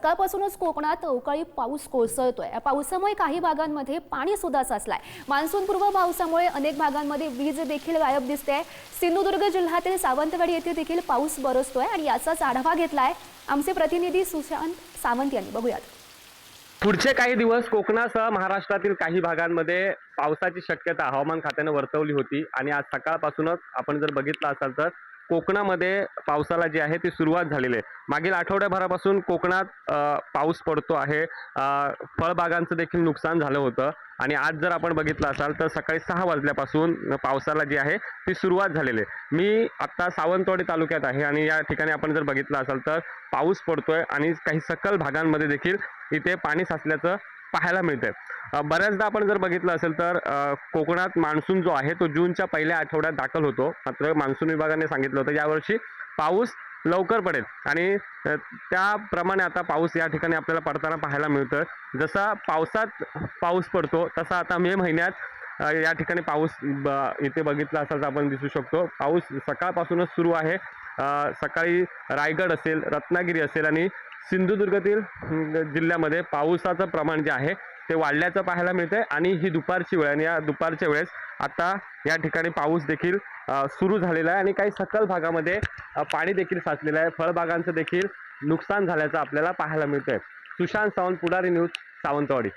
सकाळपासूनच कोकणात अवकाळी पाऊस कोसळतोय. या पावसामुळे काही भागांमध्ये पाणी सुद्धा साचलाय. मान्सूनपूर्व पावसामुळे अनेक भागांमध्ये वीज देखील गायब दिसते सिंधुदुर्ग जिल्ह्यातील सावंतवाडी येथे देखील पाऊस बरसतोय आणि याचाच आढावा घेतलाय आमचे प्रतिनिधी सुशांत सावंत यांनी. बघूयात. पुढचे काही दिवस कोकणासह महाराष्ट्रातील काही भागांमध्ये पावसाची शक्यता हवामान खात्यानं वर्तवली होती आणि आज सकाळपासूनच आपण जर बघितलं असाल तर कोकणामध्ये पावसाला जी आहे ती सुरुवात झालेली आहे. मागील आठवड्याभरापासून कोकणात पाऊस पडतो आहे. फळबागांचं देखील नुकसान झालं होतं. आणि आज जर आपण बघितलं असाल तर सकाळी सहा वाजल्यापासून पावसाला जी आहे ती सुरुवात झालेली आहे. मी आत्ता सावंतवाडी तालुक्यात आहे आणि या ठिकाणी आपण जर बघितलं असाल तर पाऊस पडतोय आणि काही सकल भागांमध्ये देखील इथे पाणी साचल्याचं पाहायला मिळते बऱ्याचदा आपण जर बघितलं असेल तर कोकणात मान्सून जो आहे तो जूनच्या पहिल्या आठवड्यात दाखल होतो. मात्र मान्सून विभागाने सांगितलं होतं यावर्षी पाऊस लवकर पडेल. आणि त्याप्रमाणे आता पाऊस या ठिकाणी आपल्याला पडताना पाहायला मिळतं जसा पावसात पाऊस पडतो तसा आता मे महिन्यात या ठिकाणी पाऊस ब- इथे बघितला असाच आपण दिसू शकतो. पाऊस सकाळपासूनच सुरू आहे. सकाळी रायगड असेल रत्नागिरी असेल आणि सिंधुदुर्गातील जिल्ह्यामध्ये पावसाचं प्रमाण जे आहे ते वाढल्याचं पाहायला मिळतंय आणि ही दुपारची वेळ आणि या दुपारच्या वेळेस आता या ठिकाणी पाऊस देखील सुरू झालेला आहे आणि काही सकल भागामध्ये पाणी देखील साचलेलं आहे. फळबागांचं देखील नुकसान झाल्याचं आपल्याला पाहायला मिळतंय. सुशांत सावंत पुढारी न्यूज सावंतवाडी.